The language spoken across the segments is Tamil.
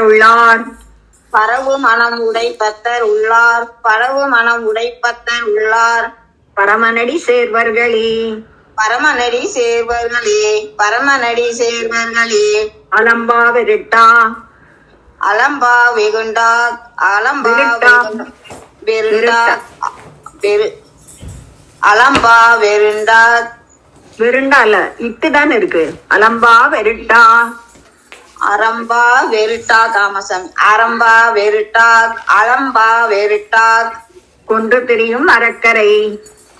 உள்ளார் பரவு மனம் உடைப்பத்தர் உள்ளார். பரவு மனம் உடைப்பத்தர் உள்ளார். பரமனடி சேர்வர்களே. பரமநடி சேர்வர்களே. பரமநடி சேர்வர்களே. அலம்பா விருட்டா அலம்பா வெகுண்டா. அலம்பா. வெருண்டா வெரு அலம்பா வெருண்டா விருண்டால இட்டுதான் இருக்கு. அலம்பா வெருட்டா அரம்பா வெருட்டா தாமசம் அரம்பா வெருட்டா அலம்பா வெருட்டா கொன்று திரியும் அறக்கரை.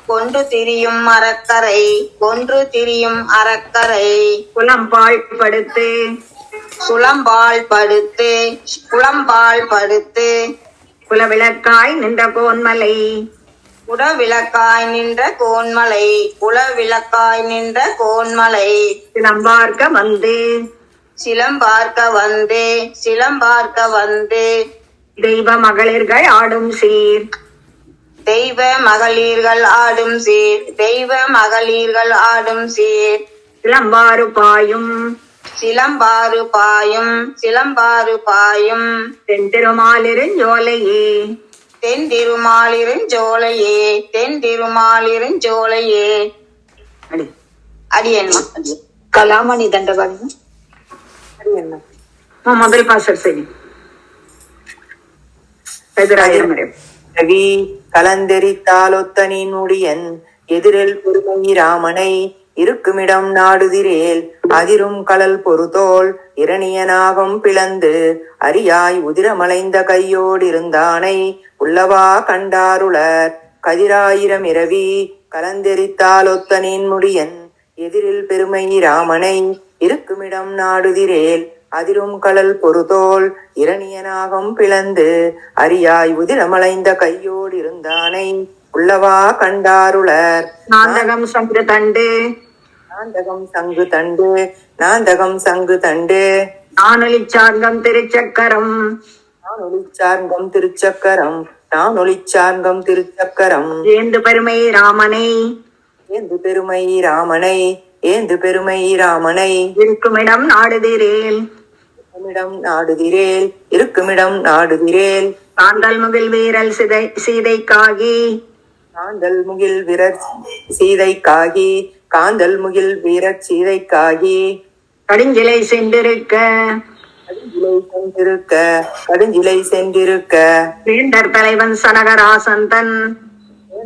கொண்டு திரியும் அறக்கரை கொன்று திரியும் அறக்கரை. குலம்பாள் படுத்து. குளம்பால் படுத்து குளம்பால் படுத்து. குலவிளக்காய் நின்ற கோன்மலை. குடவிளக்காய் நின்ற கோன்மலை குலவிளக்காய் நின்ற கோன்மலை. சிலம்பார்க்க வந்து. சிலம்பார்க்க வந்து சிலம்பார்க்க வந்து தெய்வ மகளிர்கள் ஆடும் சீர். தெய்வ மகளிர்கள் ஆடும் சீர். தெய்வ மகளிர்கள் ஆடும் சீர். சிலம்பாறு பாயும். சிலம்பாறு பாயும். சிலம்பாறு பாயும். தென்திருமாலிருஞ்சோலையே தென் திருமாலிருஞ்சோலையே தென் திருமாலிருஞ்சோலையே அடி. அடியன்மா கலாமணி தண்டபாணி. உன் முதல் பாசர் ரவி கலந்தெரித்தாலொத்தனின் முடியன் எதிரில் பொறுமை ராமனை இருக்குமிடம் நாடுதிரேல் அதிரும் கலல் பொறுதோல் இரணியனாகம் பிளந்து அரியாய் உதிரமலைந்த கையோடிருந்தானை உள்ளவா கண்டாருளர் கதிராயிரம் இரவி கலந்தெரித்தாலொத்தனின் முடியன் எதிரில் பெருமை ராமனை இருக்குமிடம் நாடுதிரேல் அதிரும் கலல் பொறுதோல் இரணியனாகம் பிளந்து அரியாய் உதிரமலைந்த கையோடிருந்தானை உள்ளவா கண்டாருளர். நாந்தகம் சங்கு தண்டு. நாந்தகம் சங்கு தண்டு நாந்தகம் சங்கு தண்டு. நானொலி சார்ந்தம் திருச்சக்கரம். நான் ஒளிச்சார்ந்தம் திருச்சக்கரம் நான் ஒளிச்சார்ந்தம் திருச்சக்கரம். ஏந்து பெருமை ராமனை. ஏந்து பெருமை ராமனை. ஏந்து பெருமை ராமனை இருக்குமிடம் நாடுதிரேல். இருக்குமிடம் நாடுதிரேல். இருக்குமிடம் நாடுதிரேல். காந்தல் முகில் வீரல் சிதை சீதைக்காகி. காந்தல் முகில் வீரர் சீதைக்காகி. காந்தல் முகில் வீரர் சீதைக்காகி. கடுஞ்சிலை சென்றிருக்க. கடுஞ்சிலை சென்றிருக்க. கடுஞ்சிலை சென்றிருக்க. வேந்தர் தலைவன் சனகராசந்தன்.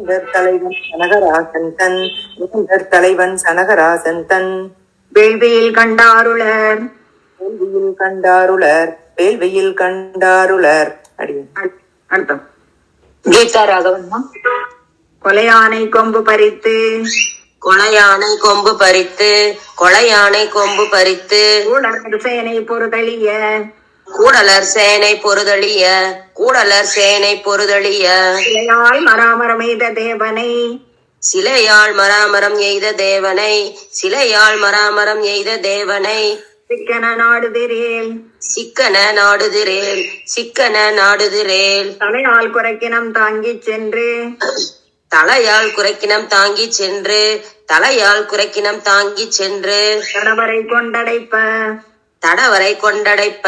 வேந்தர் தலைவன் சனகராசன் தன் வேந்தர் தலைவன் சனகராசன் தன். வேள்வியில் கண்டாருளர். வேள்வியில் கண்டாருளர். வேள்வியில் கண்டாருளர். அர்த்தம் கீதா ராகவன்மா. கொலையானை கொம்பு பறித்து. கொலையானை கொம்பு பறித்து. கொலையானை கொம்பு பறித்து. ஊழல் சேனை பொறுதலிய கூடலர் சேனை பொறுதழிய கூடலர் சேனை பொறுதழிய இலையால் மராமரமெய்த தேவனை. சிலையாள் மராமரம் எய்த தேவனை சிலையாள் மராமரம் எய்த தேவனை. சிக்கன நாடுதிரேல். சிக்கன நாடுதிரேல் சிக்கன நாடுதிரேல். தலையால் குறைக்கினம் தாங்கிச் சென்று. தலையால் குறைக்கினம் தாங்கி சென்று தலையால் குறைக்கினம் தாங்கி சென்று. கடவரை கொண்டடைப்ப. தடவரை கொண்டடைப்ப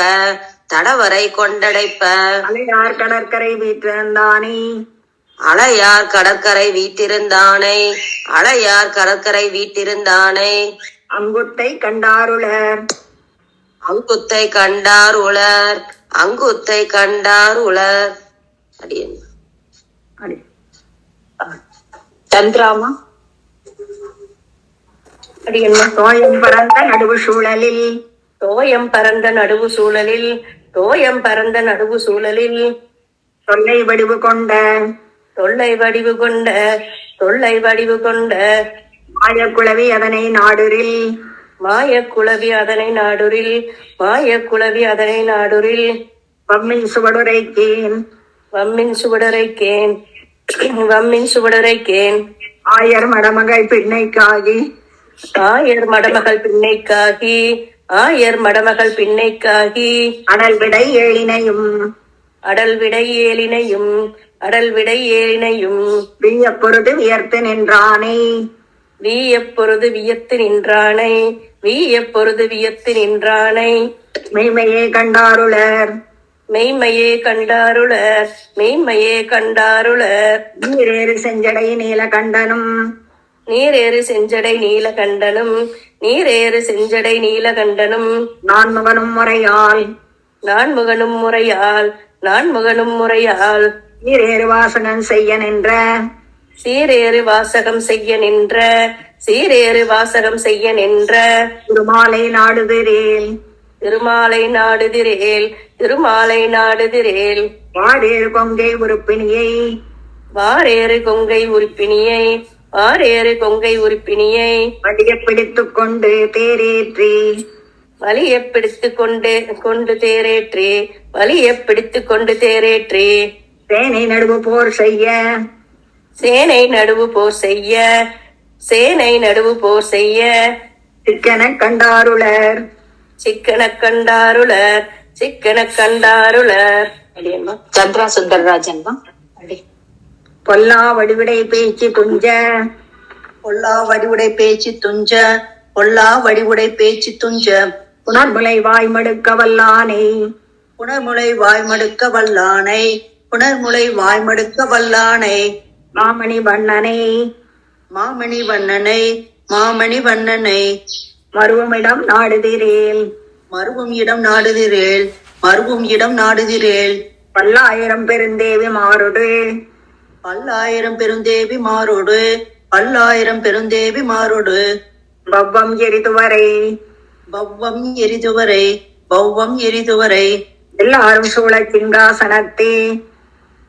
தடவரை கொண்டடைப்ப. அலையார் கடற்கரை வீற்றிருந்தானே. அலையார் கடற்கரை வீட்டிருந்தானை அலையார் கடற்கரை வீட்டிருந்தானை அங்குத்தை கண்டாருளர். அங்குத்தை கண்டார் உளர் அங்குத்தை கண்டார் உளர் அடியன் அடி. சந்திராமா? அடி என்ன? தோயம் பறந்த நடுவு சூழலில் தோயம் பரந்த நடுவு சூழலில் தோயம் பரந்த நடுவு சூழலில். தொல்லை வடிவு கொண்ட தொல்லை வடிவு கொண்ட தொல்லை வடிவு கொண்ட. மாயக்குழவி அதனை நாடுரில். மாய குளவி அதனை நாடுரில் மாய குளவி அதனை நாடுரில். வம்மின் சுவடுரைக்கேன். வம்மின் சுவடரைக்கேன். வம்மின் சுவடரைக்கேன். ஆயர் மடமகள் பின்னைக்காகி. ஆயர் மடமகள் பின்னைக்காகி. ஆயர் மடமகள் பின்னைக்காகி அனல் விடை ஏழினையும் அடல் விடை ஏலினையும் அடல் விடை ஏலினையும் வியப் பொருது வியர்த்து நின்றானே. வீ எப்பொழுது வியத்து நின்றானை வீ எப்பொழுது வியத்து நின்றானை. மெய்மையே கண்டாருளர். மெய்மையே கண்டாருளர் மெய்மையே கண்டாருளர். நீரேறு செஞ்சடை நீலகண்டனும். நீரேறு செஞ்சடை நீலகண்டனும் நீரேறு செஞ்சடை நீலகண்டனும். நான்முகனும் முறையால். நான் முகனும் முறையால் நான் முகனும் முறையால். நீரேறு வாசகன் செய்ய நின்ற. சீரேறு வாசகம் செய்ய நின்ற சீரேறு வாசகம் செய்ய நின்ற. திருமாலை நாடுதிரேல். திருமாலை நாடுதிரேல் திருமாலை நாடுதிரேல். வாடேறு கொங்கை உறுப்பினியை. வாரேறு கொங்கை உறுப்பினியை. வாரேறு கொங்கை உறுப்பினியை வடிய பிடித்துக் கொண்டு தேரேற்றி. வலிய பிடித்து கொண்டு கொண்டு தேரேற்றி. வலிய பிடித்து கொண்டு தேரேற்றி. தேனை நடுவு போர் செய்ய. சேனை நடுவு போர் செய்ய. சேனை நடுவு போர் செய்ய. சிக்கன கண்டாருளர். சிக்கன கண்டாருளர். சிக்கன கண்டாருளர். சந்திரா சுந்தரராஜன்மா அடி பொல்லா வடிவிடை பேச்சு துஞ்ச. பொல்லா வடிவுடை பேச்சு துஞ்ச. பொல்லா வடிவுடை பேச்சு துஞ்ச. புனர்முலை வாய் மடுக்க வல்லானை. புனர்முலை வாய்மடுக்க வல்லானை. புனர்முலை வாய்மடுக்க வல்லானை. மாமணி வண்ணனை. மாமணி வண்ணனை. மாமணி வண்ணனை. மருவமிடம் நாடுதிரேல். மருவும் இடம் நாடுதிரேல். மருவும் இடம் நாடுதிரேல். பல்லாயிரம் பெருந்தேவி மாறுடு பல்லாயிரம் பெருந்தேவி மாறோடு பல்லாயிரம் பெருந்தேவி மாறோடு பவ்வம் எரிதுவரை. பவ்வம் எரிதுவரை பவ்வம் எரிதுவரை. எல்லாரும் சூழ சிங்காசனத்தே.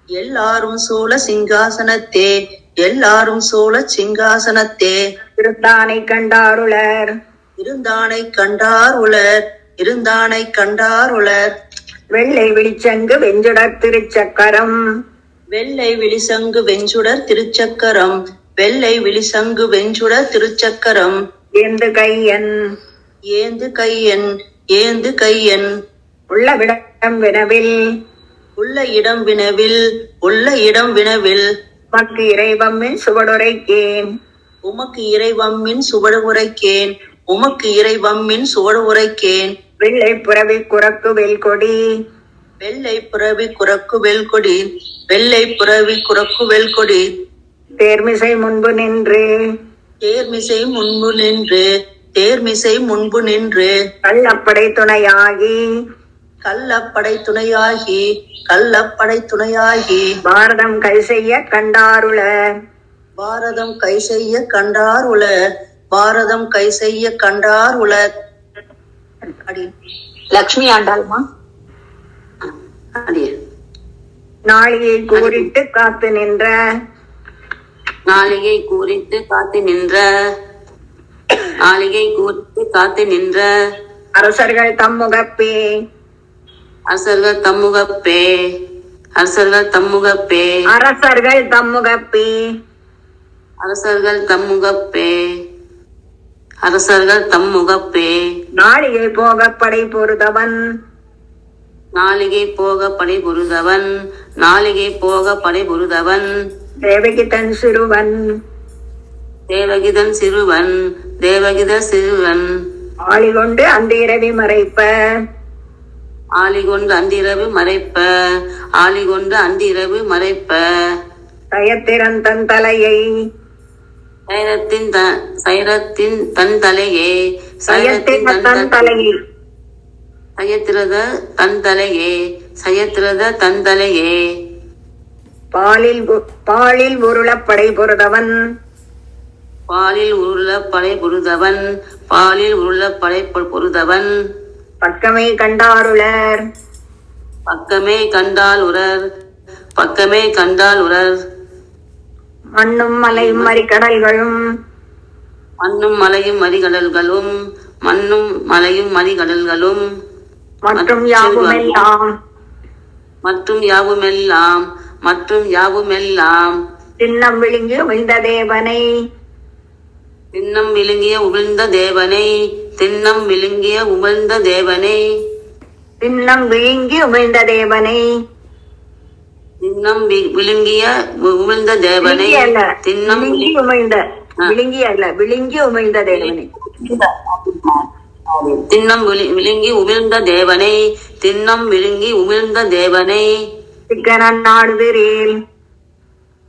எல்லாரும் சூழ சிங்காசனத்தே எல்லாரும் சூழ சிங்காசனத்தே. திருத்தானை கண்டாருளர். இருந்தானை கண்டார் உலர் இருந்தானை கண்டார் உலர் வெள்ளை விழிச்சங்கு வெஞ்சுடர் திருச்சக்கரம். வெள்ளை விழிசங்கு வெஞ்சுடர் திருச்சக்கரம். வெள்ளை விழிசங்கு வெஞ்சுடர் திருச்சக்கரம். ஏந்து கையன். ஏந்து கையன் ஏந்து கையன். உள்ள விடம் வினவில். உள்ள இடம் வினவில் உள்ள இடம் வினவில். மக்கு இறைவம்மின் சுவடுரைக்கேன். உமக்கு இறைவம்மின் சுவடு உரைக்கேன். உமக்கு இறைவம்மின் சுவடு உரைக்கேன். வெள்ளை புறவி குறக்கு வெல்கொடி. வெள்ளை புறவி குறக்கு வெல்கொடி வெள்ளை புறவி குறக்கு வெல்கொடி தேர்மிசை முன்பு நின்று. தேர்மிசை முன்பு நின்று தேர்மிசை முன்பு நின்று. கள்ளப்படை துணையாகி. கள்ளப்படை துணையாகி கள்ளப்படை துணையாகி. பாரதம் கை செய்ய கண்டாருள. பாரதம் கை செய்ய கண்டார் உலர் பாரதம் கை செய்ய கண்டார் அடி. லக்ஷ்மி ஆண்டாள்மா? நாளியை கூறிட்டு காத்து நின்ற. நாளிகை கூறித்து காத்து நின்ற. நாளிகை கூறித்து காத்து நின்ற. அரசர்கள் தம்முகப்பே அரசர்கள் தம்முகப்பே அரசர்கள் தம்முகப்பே அரசர்கள் தம்முகப்பே அரசர்கள் தம்முகப்பே அரசர்கள் தம்முகப்பே நாளிகை போக படை பொருதவன். நாளிகை போக படை புரிதவன் நாளிகை போக படை புரிதவன் தேவகி தன் சிறுவன். தேவகிதன் சிறுவன் தேவகித சிறுவன். ஆளிகொண்டு அந்த இரவி மறைப்ப. ஆலிகொண்டு அந்திரவு மறைப்ப. ஆலிகொண்டு அந்திரவு மறைப்ப. தயத்திறன் தன் தலையை. சைரத்தின் த சைரத்தின் தன் தலையே. தயத்திறன் தன் தலையை. சயத்திரத தன் தலையே சயத்திரத தன் தலையே பாலில் பாலில் உருளப் படை பொருதவன் பாலில் உருள படை புரிதவன் பாலில் உருள படை பொருதவன் பக்கமே கண்டாருளர் பக்கமே கண்டால் உரர் பக்கமே கண்டால் உரர் மண்ணும் மலையும் மறிக்கடல்களும் மண்ணும் மலையும் மறிகடல்களும் மண்ணும் மலையும் மறிகடல்களும். மற்றும் யாவுமெல்லாம். மற்றும் யாவுமெல்லாம் மற்றும் யாவுமெல்லாம். சின்னம் விழுங்கி உமிழ்ந்த தேவனை. தின்னம் விழுங்கிய உமிழ்ந்த தேவனை தின்னம் விழுங்கிய உமிழ்ந்த தேவனை. சின்னம் விழுங்கி உமிழ்ந்த தேவனை. வி- விழுங்கிய உமிழ்ந்த தேவனை. தின்னம் விழுங்கி விழு- உமிழ்ந்த விழுங்கி அல்ல விழுங்கி உமிழ்ந்த தேவனை. திண்ணம் விழி- விழுங்கி உமிழ்ந்த தேவனை திண்ணம் விழுங்கி உமிழ்ந்த தேவனை. சிக்கனன் நாடுதிரேல்.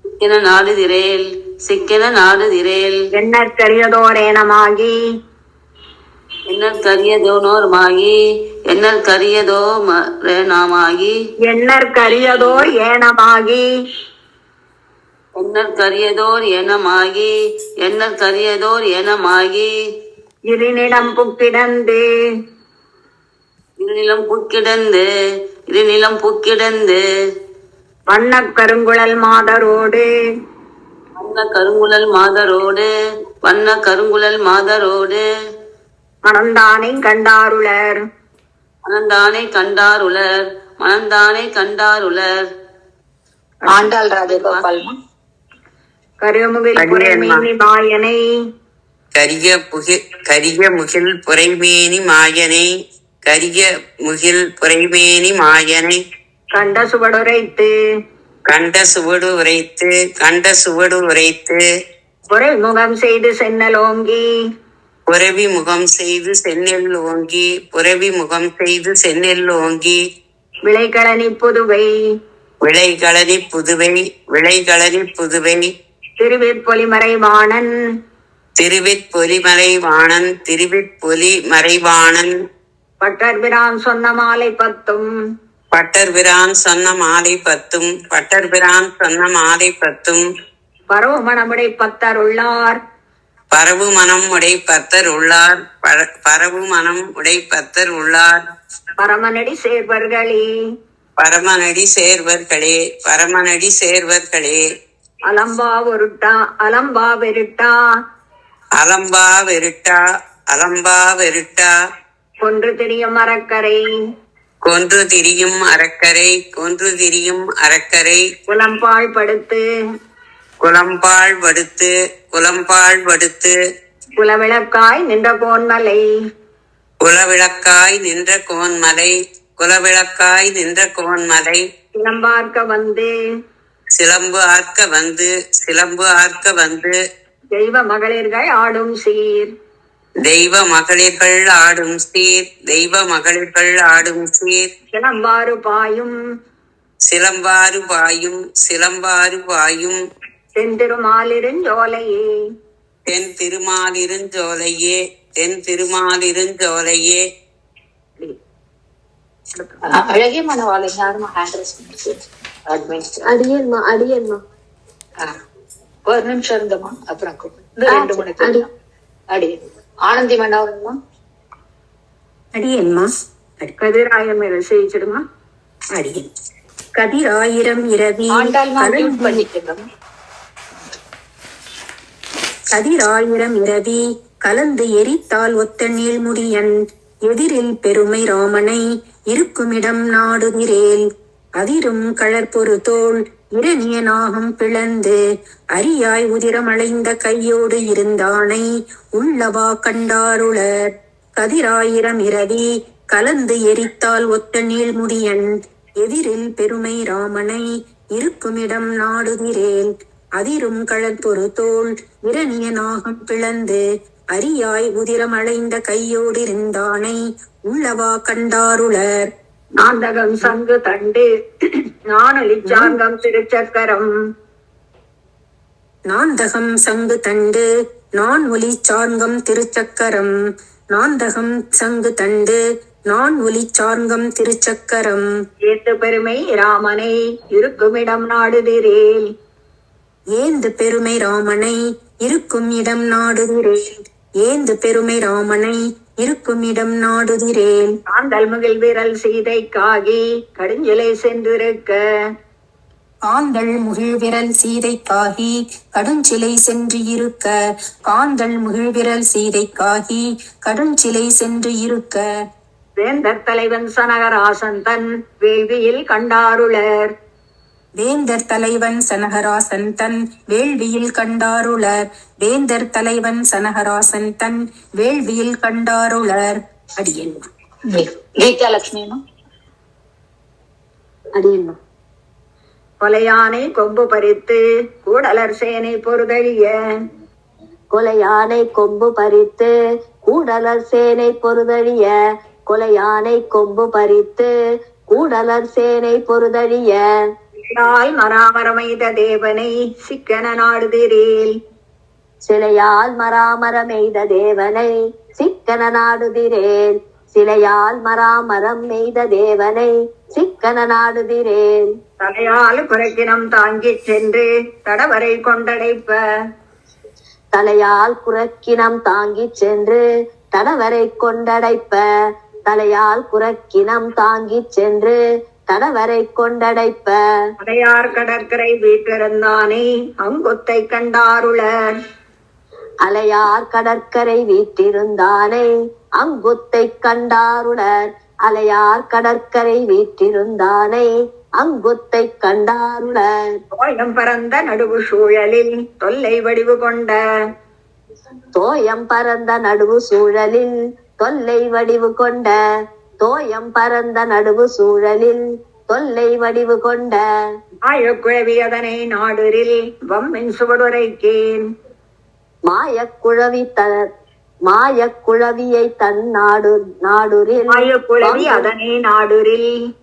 சிக்கன நாடுதிரேல் சிக்கன நாடுதிரேல். எண்ணற்கரியதோரேனமாகி. எண்ணற் கரியதோனோர்மாகி எண்ணற் கரியதோ நாமாகி எண்ணற்கரியதோர் ஏனமாகி எண்ணற் கரியதோர் எனமாகி எண்ணற் கரியதோர் எனமாகி இருநிலம் புக்கிடந்து. இருநிலம் புக்கிடந்து இருநிலம் புக்கிடந்து. வண்ணக் கருங்குழல் மாதரோடு. வண்ண கருங்குழல் மாதரோடு வண்ண கருங்குழல் மாதரோடு. மணந்தானை கண்டாருளர். மணந்தானை கண்டாருளர் மணந்தானை கண்டாருளர். ஆண்டாள் ராஜகோபால்மா. கருமுகில் அடியேன்மா. கரிய புகில் கரிய முகில் புரைமேனி மாயனை கரிய முகில் புரைமேனி மாயனை. கண்ட சுவடுரைத்து கண்ட சுவடு உரைத்து கண்ட சுவடு உரைத்து. புரை முகம் செய்து சென்னலோங்கி புரவி முகம் செய்து செந்நெல் ஓங்கி புரவி முகம் செய்து செந்நெல் ஓங்கி. விளைகளனி புதுவை. விளைகளனி புதுவை விளைகளனி புதுவை. திருவிற்பொலிமறை வாணன் திருவிற்பொலிமலை வாணன் திருவிற்பொலி மறைவாணன் பட்டர்பிரான் சொன்ன மாலை பத்தும். பட்டர்பிரான் சொன்ன மாலை பத்தும். பட்டர்பிரான் சொன்ன மாலை பத்தும். பரவமணமுடை பத்தருள்ளார். பரவு மனம் உடை பத்தர் உள்ளார் பர- பரவு மனம் உடை பத்தர் உள்ளார் பரமனடி சேர்வர்களே. பரமனடி சேர்வர்களே பரமனடி சேர்வர்களே. அலம்பா ஒருட்டா அலம்பா வெருட்டா. அலம்பா வெருட்டா அலம்பா வெருட்டா. கொன்று திரியும் மரக்கரை கொன்று திரியும் அறக்கரை கொன்று திரியும் அறக்கரை. புலம்பாள் படுத்து. குலம்பாள் வடுத்து குலம்பாள் வடுத்து குலவிளக்காய் நின்ற கோன்மலை. குலவிளக்காய் நின்ற கோன்மலை குலவிளக்காய் நின்ற கோன்மலை. சிலம்பார்க்க வந்து. சிலம்பு ஆர்க்க வந்து சிலம்பு ஆர்க்க வந்து. தெய்வ மகளிர்கள் ஆடும் சீர். தெய்வ மகளிர்கள் ஆடும் சீர். தெய்வ மகளிர்கள் ஆடும் சீர். சிலம்பாறு பாயும். சிலம்பாறு பாயும். சிலம்பாறு பாயும். செந்திருமாலிருஞ்சோலையே தென் திருமாலிருஞ்சோலையே தென் திருமாலிருஞ்சோலையே அழகிய மனவாளை யாருமா ஹேண்ட் அடியேன்மா அடியேன்மா. ஒரு நிமிஷம் இருந்தம்மா. அப்புறம் கூப்பிடு. ரெண்டு மணிக்கு அடி. ஆனந்தி மன்னவருங்கம்மா அடியன்மா கதிராயம் செய்யிச்சிடுமா அடியன் கதிராயிரம் இரவி கதிராயிரம் இரவி கலந்து எரித்தால் ஒத்த நீள்முடியன் எதிரில் பெருமை ராமனை. இருக்குமிடம் நாடுகிறேல் அதிரும் கழற்பொரு தோள் இரணிய நாகம் பிளந்து அரியாய் உதிரமளைந்த கையோடு இருந்தானை உள்ளவா கண்டாருளர். கதிராயிரம் இரவி கலந்து எரித்தால் ஒத்த நீள்முடியன். எதிரில் பெருமை ராமனை இருக்குமிடம் நாடுகிறேன். அதிரும் கழற்பொரு தோல் இரணிய நாகம் பிளந்து அரியாய் உதிரமளைந்த கையோடிருந்தானை உள்ளவா கண்டாருளர். நாந்தகம் சங்கு தண்டு. நானொலிச்சாங்கம் திருச்சக்கரம். நாந்தகம் சங்கு தண்டு. நான் ஒலி சார்ங்கம் திருச்சக்கரம். நாந்தகம் சங்கு தண்டு. நான் ஒலி சார்ங்கம் திருச்சக்கரம். ஏத்து பெருமை ராமனை இருக்குமிடம் நாடுதிரேல் ஏந்து பெருமை ராமனை இருக்கும் இடம் நாடுகிறேன் ஏந்து பெருமை ராமனை இருக்கும் இடம் நாடுகிறேன். காந்தல் முகில் விரல் சீதைக்காகி கடுஞ்சிலை சென்றிருக்க. காந்தள் முகிழ்விரல் சீதைக்காகி கடுஞ்சிலை சென்று இருக்க காந்தள் முகிழ்விரல் சீதைக்காகி கடுஞ்சிலை சென்று இருக்க வேந்தர் தலைவன் சனகராசன் தன் வேள்வியில் கண்டாருளர். வேந்தர் தலைவன் சனகராசன் தன் வேள்வியில் கண்டாருளர். வேந்தர் தலைவன் சனகராசன் தன் வேள்வியில் கண்டாருளர். அடியன் கீதா லட்சுமிமா அடியேன்மா. கொலையானை கொம்பு பறித்து கூடலர் சேனை பொறுதழிய. கொலையானை கொம்பு பறித்து கூடலர் சேனை பொறுதழிய. கொலையானை கொம்பு பறித்து கூடலர் சேனை பொறுதழிய. யாழ் மராமரமைத தேவனை சிக்கன நாடுதிரேல். சிலையால் மராமரம் எய்த தேவனை சிக்கன நாடுதிரேல். சிலையால் மராமரம் எய்த தேவனை சிக்கன நாடுதிரேல். தலையால் குறைக்கினம் தாங்கிச் சென்று தடவரை கொண்டடைப்ப. தலையால் குரக்கினம் தாங்கிச் சென்று தடவரை கொண்டடைப்ப. தலையால் குரக்கினம் தாங்கிச் சென்று தடவரை கொண்டடைப்ப. அடையார் கடற்கரை வீட்டிருந்தானே அங்கொத்தை கண்டாருளர். அலையார் கடற்கரை வீற்றிருந்தானே அங்குத்தை கண்டாருளர். அலையார் கடற்கரை வீற்றிருந்தானே அங்குத்தை கண்டாருளர். தோயம் பரந்த நடுவு சூழலில் தொல்லை வடிவு கொண்ட. தோயம் பரந்த நடுவு சூழலில் தொல்லை வடிவு கொண்ட. தோயம் பரந்த நடுவு சூழலில் தொல்லை வடிவு கொண்ட ஆயக்குழவி அதனை நாடுரில் வம்மின் சுவடுரைக்கேன். மாயக்குழவி த மாயக்குழவியை தன் நாடு நாடுரில் ஆயக்குழவி அதனை நாடுரில்.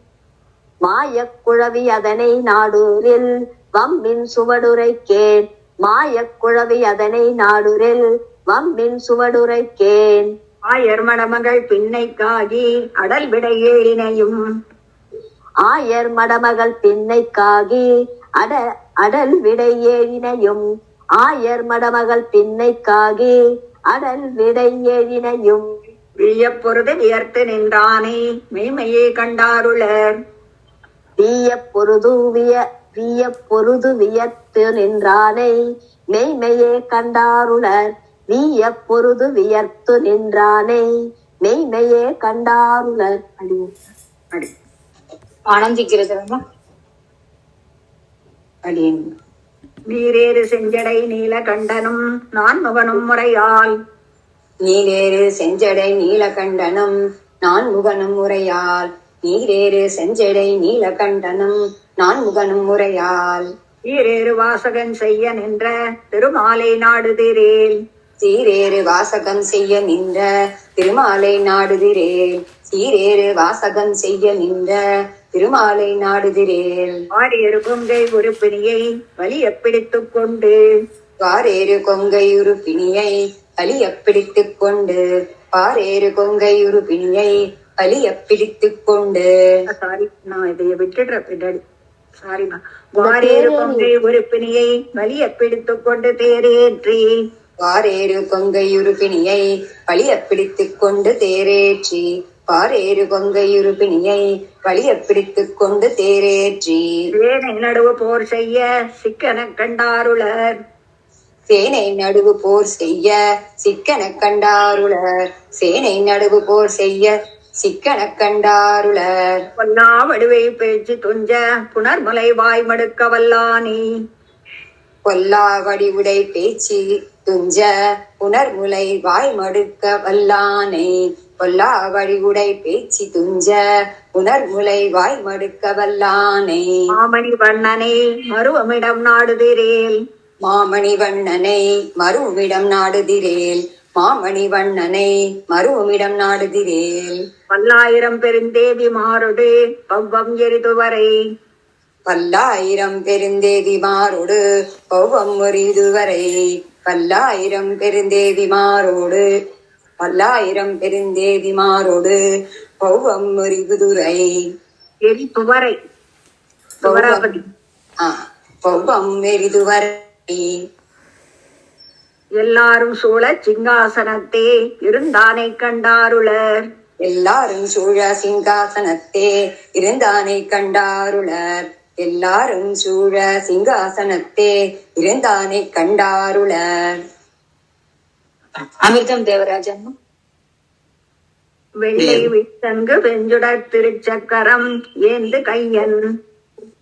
மாயக்குழவி அதனை நாடுரில் வம்பின் சுவடுரைக்கேன். மாயக்குழவி அதனை நாடுரில் வம்பின் சுவடுரைக்கேன். ஆயர் மணமகள் பின்னைக்காகி அடல் விடை ஏறினையும். ஆயர் மடமகள் பின்னைக்காகி அட அடல் விடை ஏழினையும் ஆயர் மடமகள் பின்னைக்காகி அடல் விடை ஏழினையும் விழியப் பொருது வியர்த்து நின்றானே மெய்மையே கண்டாருளர் வீய பொருது விய வீய பொருது வியத்து நின்றானை மெய்மையே கண்டாருளர் வீய பொருது வியர்த்து நின்றானை. மெய்மையே கண்டாருளர். அடி அடி. ஆனந்திக்கிறது அம்மா அடியேன் நீரேறு செஞ்சடை நீல கண்டனும் நான் முகனும் முறையால் நீரேறு செஞ்சடை நீலகண்டனம் நான் முகனும் முறையால் நீரேறு செஞ்சடை நீலகண்டனம் நான் முகனும் முறையால் ஈரேறு வாசகன் செய்ய நின்ற திருமாலை நாடுதிரேல். சீரேறு வாசகம் செய்ய நின்ற திருமாலை நாடுதிரேல் சீரேறு வாசகம் செய்ய நின்ற திருமாலை நாடுதிரேல் ஆரியரு கொங்கை உறுப்பினியை வலிய பிடித்துக் கொண்டு. பாரேறு கொங்கை உறுப்பினியை பலிய பிடித்துக் கொண்டு. பாரேறு கொங்கை உறுப்பினியை பலிய பிடித்துக் கொண்டு சாரி நான் இதைய விட்டுடுறேன் பின்னாடி. சாரிமா வாரேறு கொங்கை உறுப்பினியை வலிய பிடித்துக் கொண்டு தேரேற்றி. பாரேறு கொங்கை உறுப்பினியை பலிய பிடித்துக் கொண்டு தேரேற்றி. பாரேறு கொங்கை உறுப்பினியை பலிய பிடித்துக் கொண்டு தேரேற்றி. வேனை நடுவு போர் செய்ய சிக்கன கண்டாருளர். சேனை நடுவு போர் செய்ய சிக்கன கண்டாருளர். சேனை நடுவு போர் செய்ய சிக்கன கண்டாருளர். பொல்லா வடுவை பேச்சு துஞ்ச புனர்மலை வாய் மடுக்க வல்லானி. பொல்லா வடிவுடை பேச்சு துஞ்ச புனர்முலை வாய் மடுக்க வல்லானை. பொல்லா வடிவுடை பேச்சு துஞ்ச புனர்முலை வாய் மடுக்க வல்லானை. மாமணி வண்ணனை மருவமிடம் நாடுதிரேல். மாமணி வண்ணனை மறுவிடம் நாடுதிரேல். மாமணி வண்ணனை மறுவிடம் நாடுதிரேல். பல்லாயிரம் பெருந்தேவி மாறுடு பவ்வம் எரிதுவரை. பல்லாயிரம் பெருந்தேவிமாரோடு பௌவம் ஒரு இதுவரை பல்லாயிரம் பெருந்தேவிமாரோடு பல்லாயிரம் பெருந்தேவிமாரோடு பௌவம் இதுரை எரிதுவரை பௌவம் எரிதுவரை எல்லாரும் சூழ சிங்காசனத்தே இருந்தானை கண்டாருளர். எல்லாரும் சூழ சிங்காசனத்தே இருந்தானை கண்டாருளர். எல்லாரும் சூழ சிங்காசனத்தே இருந்தானை கண்டாருளர் அமிர்தம் தேவராஜன் வெள்ளை வித்தங்கு வெஞ்சுடர் திருச்சக்கரம் ஏந்து கையன்.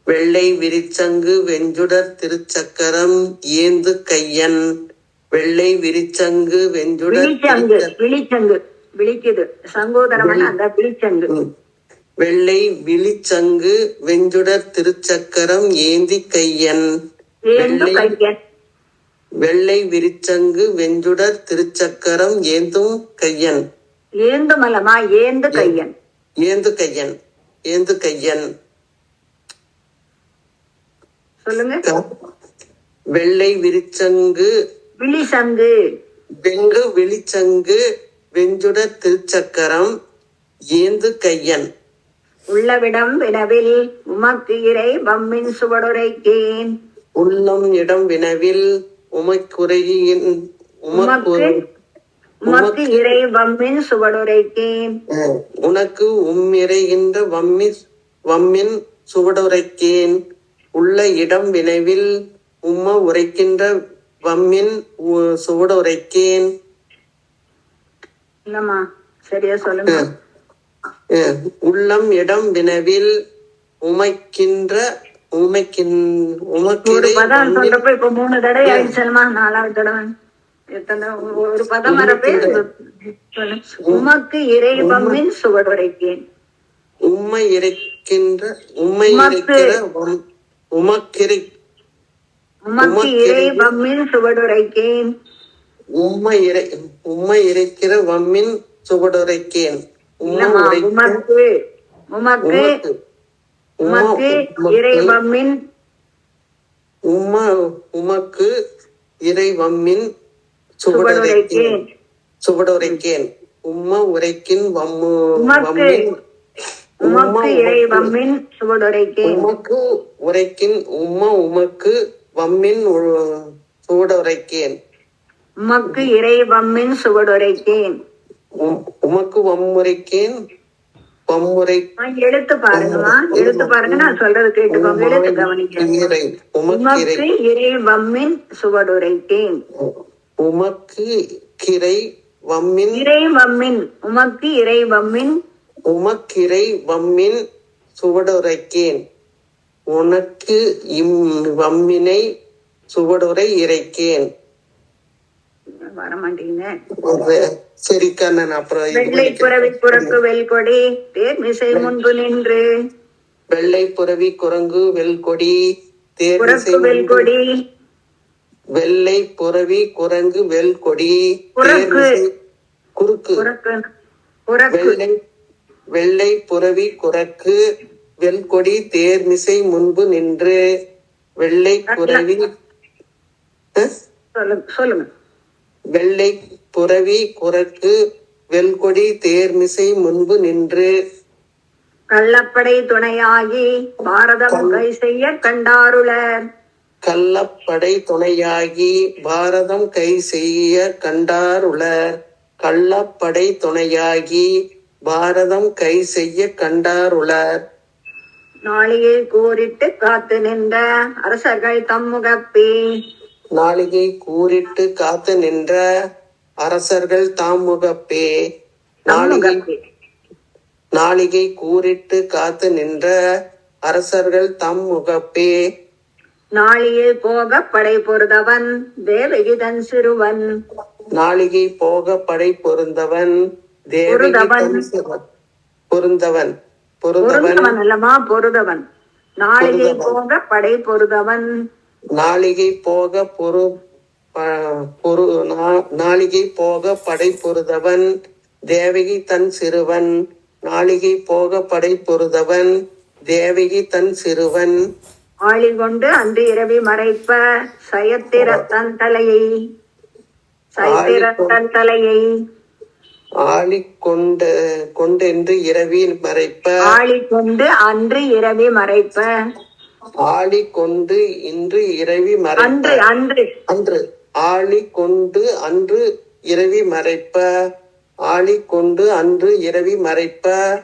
வெள்ளை விரிச்சங்கு வெஞ்சுடர் திருச்சக்கரம் ஏந்து கையன். வெள்ளை விரிச்சங்கு வெஞ்சுடர் விழிச்சங்கு விழிச்சங்கு விழிக்குது. சங்கோதரமன் அந்த விழிச்சங்கு. வெள்ளை விழிச்சங்கு வெஞ்சுடர் திருச்சக்கரம் ஏந்தி கையன். வெள்ளை- விரிச்சங்கு வெஞ்சுடர் திருச்சக்கரம் ஏந்தும் கையன். ஏந்து மலமா? ஏந்து கையன். ஏந்து கையன். ஏந்து கையன். சொல்லுங்க. வெள்ளை விரிச்சங்கு. விழி சங்கு வெங்கு வெளிச்சங்கு வெஞ்சுடர் திருச்சக்கரம் ஏந்து கையன். உள்ளவிடம் வினவில் உமக்கு இறை பம்மின் சுவடுரைக்கேன். உள்ளம் இடம் வினவில் உமைக்குறையின் உமக்கு உமக்கு இறை பம்மின் சுவடுரைக்கேன். உனக்கு உம்மிறைகின்ற வம்மி வம்மின் சுவடுரைக்கேன். உள்ள இடம் வினைவில் உம்ம உரைக்கின்ற வம்மின் சுவடுரைக்கேன். இல்லம்மா சரியா சொல்லுங்க. உள்ளம் இடம் வினவில் உமைக்கின்ற உமைக்கின் ஒரு உமக்கிறை பதம் சொல்றப்ப இப்ப மூணு தடவை ஆயிடுச்சுமா நாலாவது தடவை எத்தனை ஒரு பதம் வரப்பே. உமக்கு இறை பம்மின் சுவடுரைக்கேன் உம்மை இறைக்கின்ற உம்மை உமக்கு. இறைக்கிற உமக்கிறை உமக்கு உமக்கு இறை இறை- பம்மின் சுவடுரைக்கேன் உம்மை இறை உம்மை இறைக்கிற வம்மின் சுவடுரைக்கேன் இல்லம்மா உமக்கு உமக்கு உமக்கு உம்மா உமக்கு இறை உமக்கு பம்மின் உம்மா உமக்கு இறை வம்மின் சுவடுரைக்கேன். சுவடுரைக்கேன். உம்மா உரைக்கின் வம்மு உமக்கு வம்மின் உமக்கு இறை உமக்கு பம்மின் சுவடுரைக்கேன். உமக்கு உரைக்கின் உம்மா உமக்கு வம்மின் சுவடுரைக்கேன். உமக்கு இறை பம்மின் சுவடுரைக்கேன். உம்- உமக்கு வம்முரைக்கேன் வம்முரை எழுத்து பாருங்கம்மா எழுத்து பாருங்க நான் சொல்றது கேட்டுக்கோங்க எழுத்து கவனிக்க இறை உமக்கிரை உமக்கு இறை. பம்மின் சுவடுரைக்கேன் உமக்கு கிரை வம்மின் இறை பம்மின் உமக்கு இறை பம்மின் உமக்கிரை வம்மின் சுவடுரைக்கேன் உனக்கு இம் வம்மினை சுவடுரை இறைக்கேன். வர மாட்டீங்க அது சரிக்கா நான் அப்புறம் இது வெள்ளை. புறவி புறக்கு வெல்கொடி தேர் மிசை முன்பு நின்று. வெள்ளை புறவி குரங்கு வெல்கொடி செய் வெல்கொடி. வெள்ளை புறவி குரங்கு வெல்கொடி குறுக்கு. வெள்ளை வெள்ளை புறவி குரக்கு வெல்கொடி தேர்மிசை முன்பு நின்று. வெள்ளை? சொல்லுங்க சொல்லுங்க. வெள்ளை புறவி குரக்கு வெல்கொடி தேர்மிசை முன்பு நின்று. கள்ளப்படை துணையாகி பாரதம் கை செய்ய கண்டாருளர். கள்ளப்படை துணையாகி பாரதம் கை செய்ய கண்டாருளர். கள்ளப்படை துணையாகி பாரதம் கை செய்ய கண்டாருளர். நாளிகை கூறிட்டு காத்து நின்ற அரசர்கள் தம்முகப்பே. நாளிகை கூறிட்டு காத்து நின்ற அரசர்கள் தாம் முகப்பே நாளிகை நாளிகை கூறிட்டு காத்து நின்ற அரசர்கள் தம் முகப்பே நாளிகை போக படை பொருதவன் தேவகிதன் சிறுவன். நாளிகை போக படை பொருந்தவன். தேவகி பொருந்தவன். பொருந்தவன். பொருந்தவன் பொருந்தவன். அல்லமா பொருதவன் நாளிகை. போக படை பொருதவன் நாளிகை போக பொரு ப- பொரு நா- நாளிகை போக படை பொருதவன் தேவகி தன் சிறுவன். நாளிகை போக படை பொருதவன் தேவகி தன் சிறுவன். ஆளிகொண்டு அன்று இரவி மறைப்ப சயத்திர தன் தலையை. சயத்திர தன் தலையை. ஆளி கொண்ட கொண்டென்று இரவில் மறைப்ப. ஆளி கொண்டு அன்று இரவி மறைப்ப. ஆளி கொண்டு இன்று இரவி மறைப்ப. அன்று அன்று. அன்று. இரவி மறைப்ப. ஆளி கொண்டு அன்று இரவி மறைப்ப.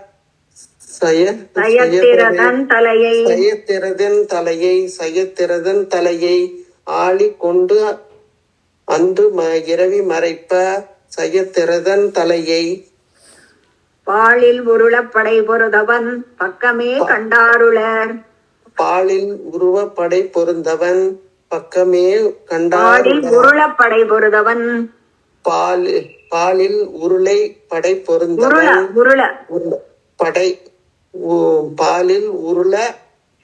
சய சயத்திரதன் தலையை. சயத்திரதன் தலையை சயத்திரதன் தலையை. அன்று ம- இரவி மறைப்ப. சயத்திரதன் தலையை. பாலில் உருளப் படை பொருதவன் பக்கமே கண்டாருளர். பாலில் உருவப்படை பொருந்தவன் பக்கமே கண்டார் பாலில் உருளப் படை பொருதவன் பால் பாலில் உருளை படை பொருந்தவன். படை பாலில் உருள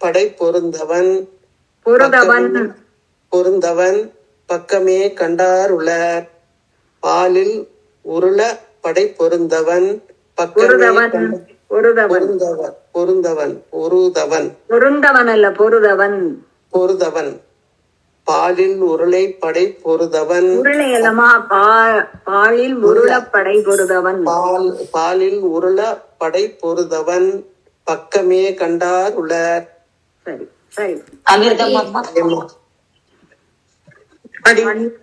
படை பொருந்தவன். பொருந்தவன். பக்கமே கண்டாருளர் பாலில் உருள படை பொருந்தவன் பக்கமே பொருந்தவன். பொருந்தவன் பொருதவன் பொருந்தவன். அல்ல பொருதவன் பொருதவன் பாலில் உருளை படை பொருதவன் உருளை அல்லமா? பாலில் உருளப்படை பொருதவன் பால் பாலில் உருள படை பொருதவன் பக்கமே கண்டார் உளர்.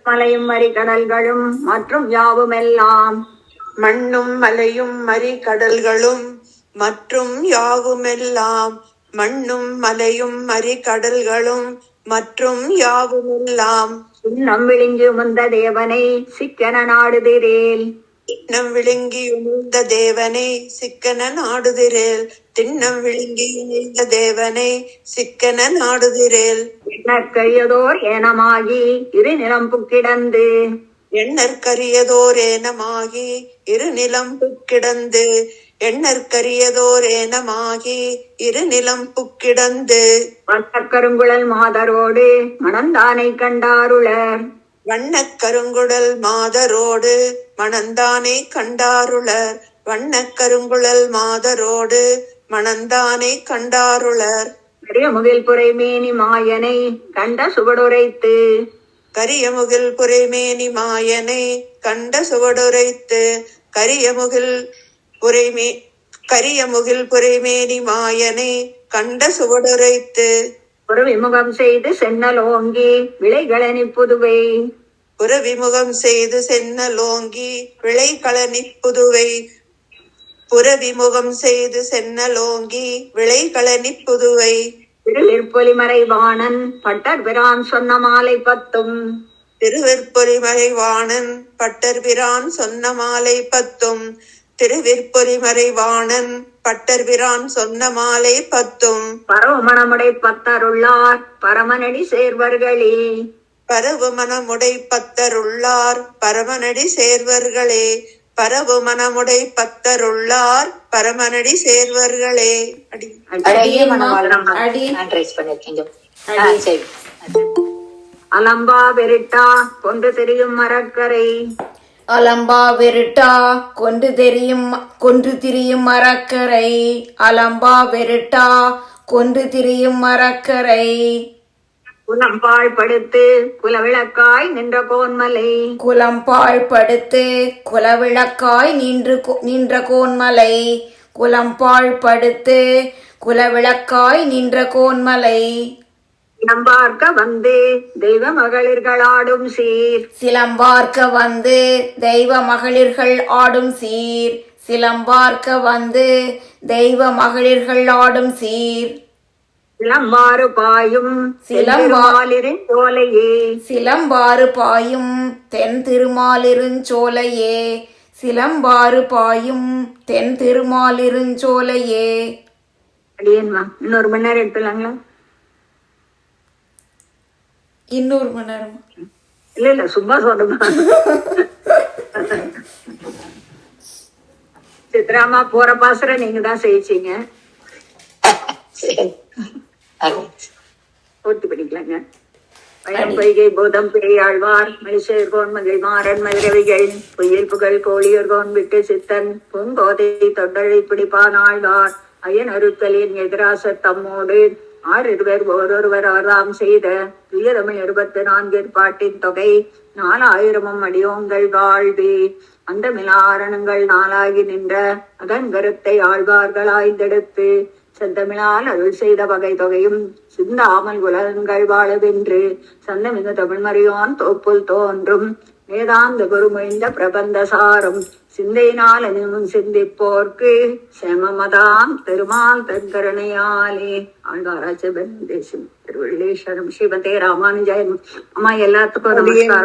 மலையும் மறி கடல்களும் மற்றும் யாவும் எல்லாம் மண்ணும் மலையும் மறி கடல்களும். மற்றும் யாவுமெல்லாம் மண்ணும் மலையும் மறி கடல்களும் மற்றும் யாவுமெல்லாம் சின்னம் விழிஞ்சு முந்த தேவனை சிக்கன நாடுதிரேல். திண்ணம் விழுங்கி உமிழ்ந்த தேவனை சிக்கன நாடுதிரேல். திண்ணம் விழுங்கி உமிழ்ந்த தேவனை சிக்கன நாடுதிரேல். நற்கழியதோர் ஏனமாகி இரு நிலம் புக்கிடந்து எண்ணற்கரியதோர் ஏனமாகி இரு நிலம் புக்கிடந்து எண்ணற்கரியதோர் ஏனமாகி இரு நிலம் புக்கிடந்து. வண்ணக்கருங்குழல் மாதரோடு மணந்தானை கண்டாருளர் வண்ணக் கருங்குழல் மாதரோடு மணந்தானை கண்டாருளர் வண்ணக் கருங்குழல் மாதரோடு மணந்தானை கண்டாருளர் பெரியமுகில் புரை மேனி மாயனை கண்ட சுவடுரைத்து. கரியமுகில் புரைமேனி மாயனை கண்ட சுவடுரைத்து. கரியமுகில் புரைமே கரியமுகில் புரைமேனி மாயனை கண்ட சுவடுரைத்து. ஒரு விமுகம் செய்து சென்னலோங்கி விளைகளனி புதுவை. புறவிமுகம் செய்து சென்னலோங்கி விளை களனி புதுவை. புறவிமுகம் செய்து சென்னலோங்கி விளை களனி புதுவை. திருளிற்பொலிமறை வாணன் பட்டர் பிரான் சொன்ன மாலை பத்தும். திருவிற்பொலிமறை வாணன் பட்டர் பிரான் சொன்ன மாலை பத்தும். திருவிற்பொலிமறை வாணன் பட்டர் பிரான் சொன்ன மாலை பத்தும். பரவமணமுடை பத்தருள்ளார் பரமனடி சேர்வர்களே. பரவு மனமுடை பத்தருள்ளார் பரமனடி சேர்வர்களே. பரவு மனமுடை பத்தருள்ளார் பரமனடி சேர்வர்களே. அடி. அலம்பா வெரிட்டா கொண்டு திரியும் மரக்கரை. அலம்பா வெருட்டா கொண்டு தெரியும் கொன்று திரியும் மரக்கரை அலம்பா வெருட்டா கொன்று திரியும் மரக்கரை குலம்பாள் படுத்து குலவிளக்காய் நின்ற கோன்மலை. குலம்பாள் படுத்து குலவிளக்காய் நின்று நின்ற கோன்மலை. குலம்பாள் படுத்து குலவிளக்காய் நின்ற கோன்மலை. நம்பார்க்க வந்து தெய்வ மகளிர்களாடும் சீர். சிலம்பார்க்க வந்து தெய்வ மகளிர்கள் ஆடும் சீர். சிலம்பார்க்க வந்து தெய்வ மகளிர்கள் ஆடும் சீர். சிலம்பாறு பாயும் சிலம்பா- சிலம்பாலிரின் சோலையே. சிலம்பாறு பாயும் தென் திருமாலிருஞ்சோலையே சிலம்பாறு பாயும் தென் திருமாலிருஞ்சோலையே இன்னொரு மணி நேரம் எடுத்துலாங்களா இன்னொரு மணி நேரம். இல்ல இல்ல சும்மா சொல்லுமா சித்ராமா போற பாசுரம் நீங்க தான் செய்யிச்சீங்க. பூர்த்தி பண்ணிக்கலாங்க. பயம் பொய்கை போதம் பேயாழ்வார் மலிசேர்கோன் மகிழ் மாறன் மதுரவிகள் பொய்யில் புகழ் கோழியர்கோன் விட்டு சித்தன் பூங்கோதை தொண்டழை பிடிப்பான் ஆழ்வார் அயன் அருத்தலின் எதிராச தம்மோடு ஆறிருவர் ஒருவர் ஓரொருவர் அவர்தாம் செய்த துயரமிழ் இருபத்தி நான்கு பாட்டின் தொகை. நாலாயிரமும் அடியோங்கள் வாழ்வி. அந்த மிலாரணங்கள் நாளாகி நின்ற அதன் கருத்தை ஆழ்வார்கள் ஆய்ந்தெடுத்து செந்தமிழால் அருள் செய்த வகை தொகையும் சிந்தாமல் உலகங்கள் வாழவென்று சந்தமிகு தமிழ்மறியோன் தோப்புல் தோன்றும். வேதாந்த குருமொழிந்த பிரபந்த சாரம். சிந்தையினால் அணிமும் சிந்திப்போர்க்கு செமமதாம் திருமால் தற்கருணையாலே ஆழ்வாராஜபன் தேசம் திருவள்ளேஸ்வரம் சிவதே ராமானுஜாயம் அம்மா எல்லாத்துக்கும் நமஸ்காரம்.